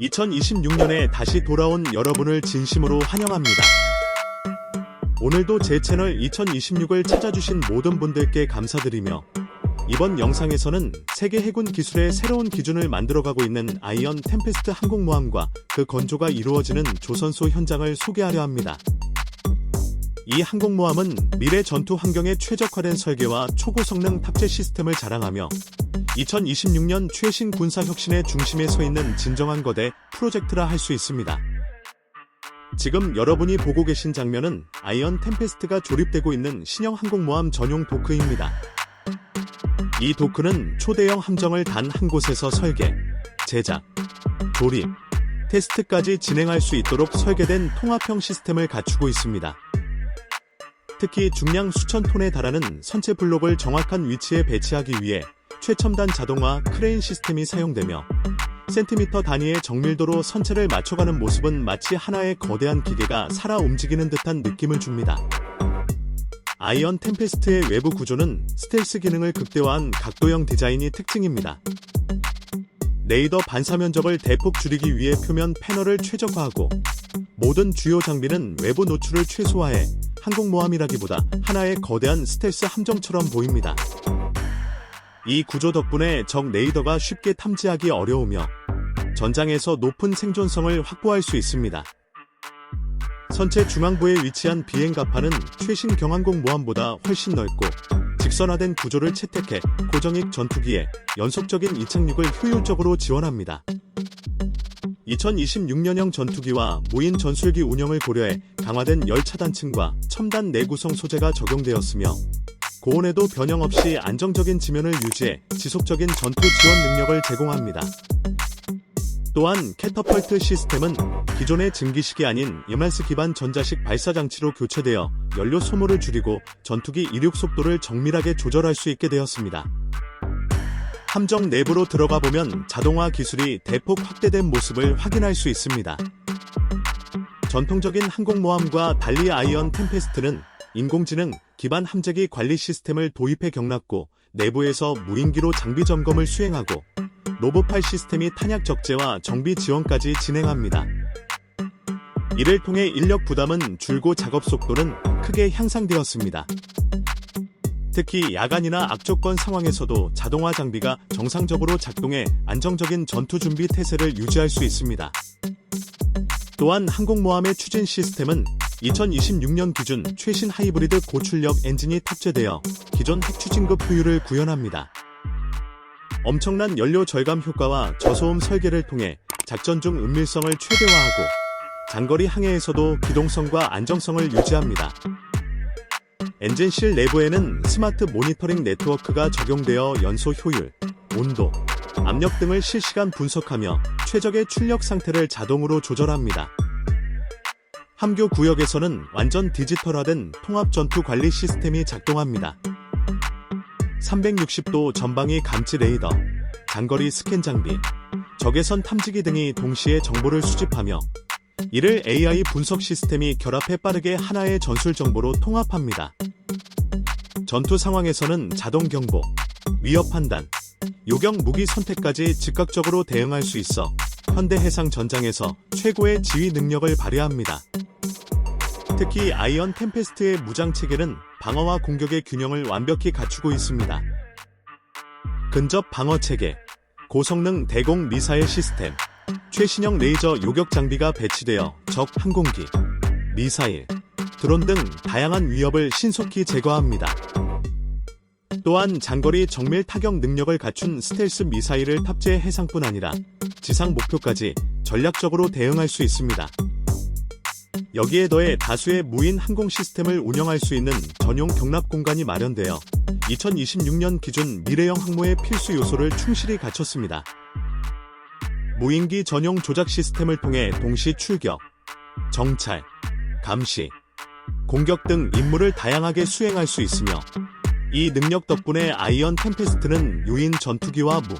(2026년에) 다시 돌아온 여러분을 진심으로 환영합니다. 오늘도 제 채널 2026을 찾아주신 모든 분들께 감사드리며 이번 영상에서는 세계 해군 기술의 새로운 기준을 만들어가고 있는 아이언 템페스트 항공모함과 그 건조가 이루어지는 조선소 현장을 소개하려 합니다. 이 항공모함은 미래 전투 환경에 최적화된 설계와 초고 성능 탑재 시스템을 자랑하며 2026년 최신 군사 혁신의 중심에 서 있는 진정한 거대 프로젝트라 할 수 있습니다. 지금 여러분이 보고 계신 장면은 아이언 템페스트가 조립되고 있는 신형 항공모함 전용 도크입니다. 이 도크는 초대형 함정을 단 한 곳에서 설계, 제작, 조립, 테스트까지 진행할 수 있도록 설계된 통합형 시스템을 갖추고 있습니다. 특히 중량 수천 톤에 달하는 선체 블록을 정확한 위치에 배치하기 위해 최첨단 자동화 크레인 시스템이 사용되며 센티미터 단위의 정밀도로 선체를 맞춰가는 모습은 마치 하나의 거대한 기계가 살아 움직이는 듯한 느낌을 줍니다. 아이언 템페스트의 외부 구조는 스텔스 기능을 극대화한 각도형 디자인이 특징입니다. 레이더 반사 면적을 대폭 줄이기 위해 표면 패널을 최적화하고 모든 주요 장비는 외부 노출을 최소화해 항공모함이라기보다 하나의 거대한 스텔스 함정처럼 보입니다. 이 구조 덕분에 적 레이더가 쉽게 탐지하기 어려우며 전장에서 높은 생존성을 확보할 수 있습니다. 선체 중앙부에 위치한 비행 갑판은 최신 경항공 모함보다 훨씬 넓고 직선화된 구조를 채택해 고정익 전투기에 연속적인 이착륙을 효율적으로 지원합니다. 2026년형 전투기와 무인 전술기 운영을 고려해 강화된 열 차 단층과 첨단 내구성 소재가 적용되었으며 고온에도 변형 없이 안정적인 지면을 유지해 지속적인 전투 지원 능력을 제공합니다. 또한 캐터펄트 시스템은 기존의 증기식이 아닌 이말스 기반 전자식 발사 장치로 교체되어 연료 소모를 줄이고 전투기 이륙 속도를 정밀하게 조절할 수 있게 되었습니다. 함정 내부로 들어가 보면 자동화 기술이 대폭 확대된 모습을 확인할 수 있습니다. 전통적인 항공모함과 달리 아이언 템페스트는 인공지능 기반 함재기 관리 시스템을 도입해 경납고 내부에서 무인기로 장비 점검을 수행하고 로봇팔 시스템이 탄약 적재와 정비 지원까지 진행합니다. 이를 통해 인력 부담은 줄고 작업 속도는 크게 향상되었습니다. 특히 야간이나 악조건 상황에서도 자동화 장비가 정상적으로 작동해 안정적인 전투 준비 태세를 유지할 수 있습니다. 또한 항공모함의 추진 시스템은 2026년 기준 최신 하이브리드 고출력 엔진이 탑재되어 기존 핵추진급 효율을 구현합니다. 엄청난 연료 절감 효과와 저소음 설계를 통해 작전 중 은밀성을 최대화하고 장거리 항해에서도 기동성과 안정성을 유지합니다. 엔진실 내부에는 스마트 모니터링 네트워크가 적용되어 연소 효율, 온도, 압력 등을 실시간 분석하며 최적의 출력 상태를 자동으로 조절합니다. 함교 구역에서는 완전 디지털화된 통합 전투 관리 시스템이 작동합니다. 360도 전방위 감지 레이더, 장거리 스캔 장비, 적외선 탐지기 등이 동시에 정보를 수집하며 이를 AI 분석 시스템이 결합해 빠르게 하나의 전술 정보로 통합합니다. 전투 상황에서는 자동 경보, 위협 판단, 요격 무기 선택까지 즉각적으로 대응할 수 있어 현대 해상 전장에서 최고의 지휘 능력을 발휘합니다. 특히 아이언 템페스트의 무장 체계는 방어와 공격의 균형을 완벽히 갖추고 있습니다. 근접 방어 체계, 고성능 대공 미사일 시스템, 최신형 레이저 요격 장비가 배치되어 적 항공기, 미사일, 드론 등 다양한 위협을 신속히 제거합니다. 또한 장거리 정밀 타격 능력을 갖춘 스텔스 미사일을 탑재해 해상뿐 아니라 지상 목표까지 전략적으로 대응할 수 있습니다. 여기에 더해 다수의 무인 항공 시스템을 운영할 수 있는 전용 경납 공간이 마련되어 2026년 기준 미래형 항모의 필수 요소를 충실히 갖췄습니다. 무인기 전용 조작 시스템을 통해 동시 출격, 정찰, 감시, 공격 등 임무를 다양하게 수행할 수 있으며 이 능력 덕분에 아이언 템페스트는 유인 전투기와 무,